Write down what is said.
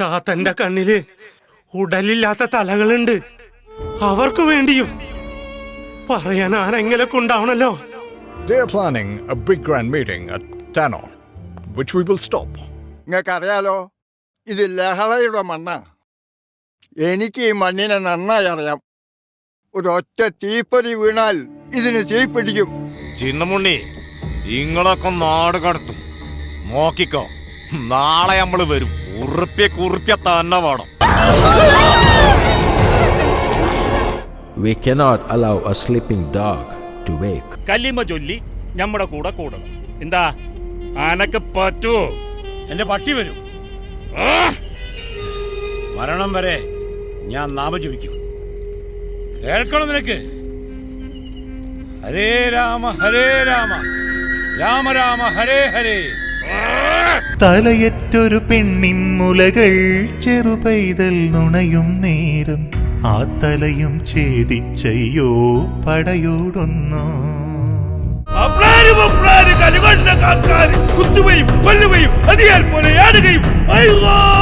താത്തന്റെ കണ്ണിൽ ഉടലില്ലാത്ത തലകളുണ്ട്. അവർക്ക് വേണ്ടിയും പറയാൻ ആരെങ്കിലൊക്കെ ഉണ്ടാവണല്ലോ They are planning a big grand meeting at Tanor, which we will stop. നിങ്ങൾക്കറിയാലോ ഇത് ലഹളയുടെ മണ്ണാ. എനിക്ക് ഈ മണ്ണിനെ നന്നായി അറിയാം. ഒരൊറ്റ തീപ്പൊരി വീണാൽ ഇതിന് തീ പിടിക്കും ചിന്നമുണ്ണി നിങ്ങളൊക്കെ നാട് കടത്തും. നോക്കിക്കോ നാളെ നമ്മൾ വരും. ഉറുപ്പ്യ കുറുപ്പ്യ തന്നെ വേണം. We cannot allow a sleeping dog to wake. കല്ലിമ ചൊല്ലി നമ്മുടെ കൂടെ കൂടണം. എന്താ? അനക്ക് പറ്റുമോ എന്റെ പട്ടി വരും. മരണം വരെ ഞാൻ നാമജപിക്കും. കേൾക്കണം നിനക്ക്. ഹരേ രാമ ഹരേ രാമ. രാമ രാമ ഹരേ ഹരേ. തലയറ്റൊരു പെണ്ണിൻ മുലകൾ ചെറുപൈതൽ നുണയും നേരം. ആ തലയും ഛേദിച്ചയ്യോ പടയോടൊന്നു. കുത്തുകയും കൊല്ലുകയും അതിയാൽ പോലെ ആടുകയും. അയ്യോ!